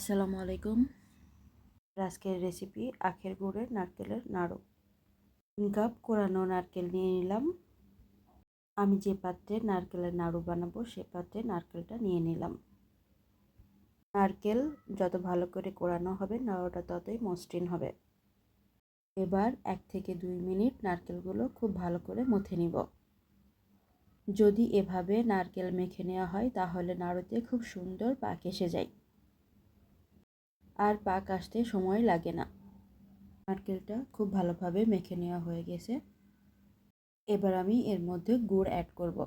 আসসালামু আলাইকুম আজকের রেসিপি আখের গুড়ের নারকেলের নাড়ু। তিন কাপ কোরানো নারকেল নিয়ে নিলাম। আমি যে পাত্রে নারকেলের নাড়ু বানাবো সে পাত্রে নারকেলটা নিয়ে নিলাম। নারকেল যত ভালো করে কোরানো হবে, নাড়ুটা ততই মসৃণ হবে। এবার এক থেকে দুই মিনিট নারকেলগুলো খুব ভালো করে মথে নিব। যদি এভাবে নারকেল মেখে নেওয়া হয়, তাহলে নাড়ুতে খুব সুন্দর পাক এসে যায়। আর পাক আসতে সময় লাগে না। নারকেলটা খুব ভালোভাবে মেখে নেওয়া হয়ে গেছে। এবার আমি এর মধ্যে গুড় অ্যাড করব।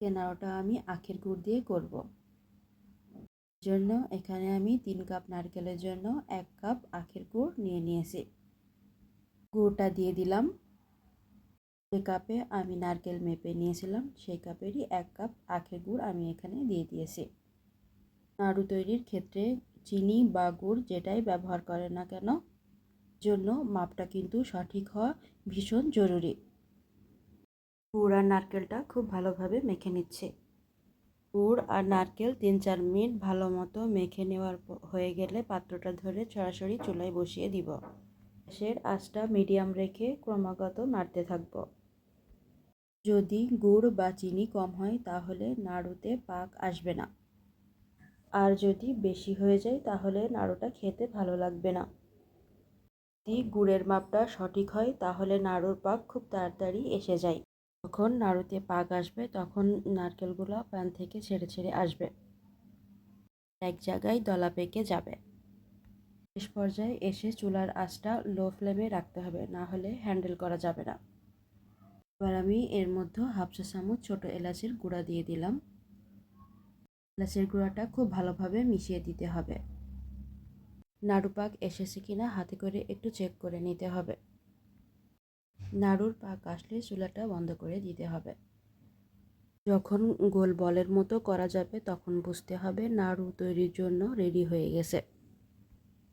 কেনারোটা আমি আখের গুড় দিয়ে করব। জন্য এখানে আমি তিন কাপ নারকেলের জন্য এক কাপ আখের গুড় নিয়ে নিয়েছি। গুড়টা দিয়ে দিলাম। যে কাপে আমি নারকেল মেপে নিয়েছিলাম, সেই কাপেরই এক কাপ আখের গুড় আমি এখানে দিয়ে দিয়েছি। নাড়ু তৈরির ক্ষেত্রে চিনি বা গুড় যেটাই ব্যবহার করে না কেন, জন্য মাপটা কিন্তু সঠিক হওয়া ভীষণ জরুরি। গুড় আর নারকেলটা খুব ভালোভাবে মেখে নিচ্ছে। গুড় আর নারকেল তিন চার মিনিট ভালো মতো মেখে নেওয়ার হয়ে গেলে পাত্রটা ধরে সরাসরি চুলায় বসিয়ে দিব। গ্যাসের আঁচটা মিডিয়াম রেখে ক্রমাগত নাড়তে থাকব। যদি গুড় বা চিনি কম হয় তাহলে নাড়ুতে পাক আসবে না। আর যদি বেশি হয়ে যায় তাহলে নাড়ুটা খেতে ভালো লাগবে না। যদি গুড়ের মাপটা সঠিক হয় তাহলে নাড়ুর পাক খুব তাড়াতাড়ি এসে যায়। যখন নাড়ুতে পাক আসবে তখন নারকেলগুলো প্যান থেকে ছেড়ে ছেড়ে আসবে। এক জায়গায় দলা পেকে যাবে। শেষ পর্যায়ে এসে চুলার আঁচটা লো ফ্লেমে রাখতে হবে, না হলে হ্যান্ডেল করা যাবে না। এবার আমি এর মধ্যে হাফ চা চামচ ছোটো এলাচের গুঁড়া দিয়ে দিলাম। এলাচের গুঁড়াটা খুব ভালোভাবে মিশিয়ে দিতে হবে। নাড়ু পাক এসেছে কিনা হাতে করে একটু চেক করে নিতে হবে। নাড়ুর পাক আসলে চুলাটা বন্ধ করে দিতে হবে। যখন গোল বলের মতো করা যাবে তখন বুঝতে হবে নাড়ু তৈরির জন্য রেডি হয়ে গেছে।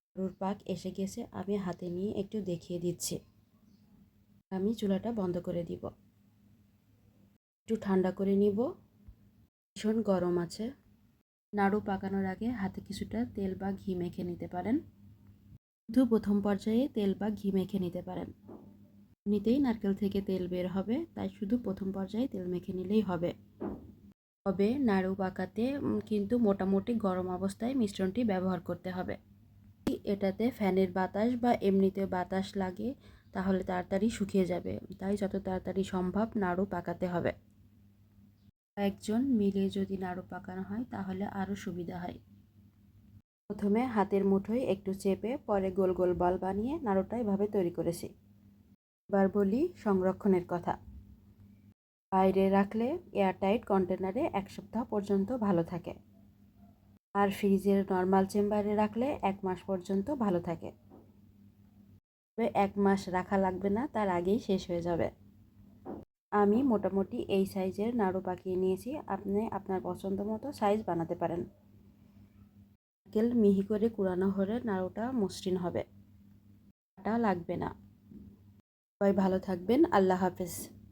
নাড়ুর পাক এসে গেছে, আমি হাতে নিয়ে একটু দেখিয়ে দিচ্ছি। আমি চুলাটা বন্ধ করে দিব। একটু ঠান্ডা করে নিব। ভীষণ গরম আছে। নাড়ু পাকানোর আগে হাতে কিছুটা তেল বা ঘি মেখে নিতে পারেন। শুধু প্রথম পর্যায়ে তেল বা ঘি মেখে নিতে পারেন। নিতেই নারকেল থেকে তেল বের হবে, তাই শুধু প্রথম পর্যায়ে তেল মেখে নিলেই হবে। তবে নাড়ু পাকাতে কিন্তু মোটামুটি গরম অবস্থায় মিশ্রণটি ব্যবহার করতে হবে। এটাতে ফ্যানের বাতাস বা এমনিতে বাতাস লাগে, তাহলে তাড়াতাড়ি শুকিয়ে যাবে। তাই যত তাড়াতাড়ি সম্ভব নাড়ু পাকাতে হবে। একজন মিলে যদি নাড়ু পাকানো হয়, তাহলে আরও সুবিধা হয়। প্রথমে হাতের মুঠোয় একটু চেপে, পরে গোল গোল বল বানিয়ে নাড়ুটা এভাবে তৈরি করেছি। এবার বলি সংরক্ষণের কথা। বাইরে রাখলে এয়ারটাইট কন্টেনারে এক সপ্তাহ পর্যন্ত ভালো থাকে। আর ফ্রিজের নর্মাল চেম্বারে রাখলে এক মাস পর্যন্ত ভালো থাকে। তবে এক মাস রাখা লাগবে না, তার আগেই শেষ হয়ে যাবে। আমি মোটামুটি এই সাইজের নাড়ু পাকিয়ে নিয়েছি। আপনি আপনার পছন্দ মতো সাইজ বানাতে পারেন। নারকেল মিহি করে কুড়ানো হলে নাড়ুটা মসৃণ হবে। আটা লাগবে না। সবাই ভালো থাকবেন। আল্লাহ হাফেজ।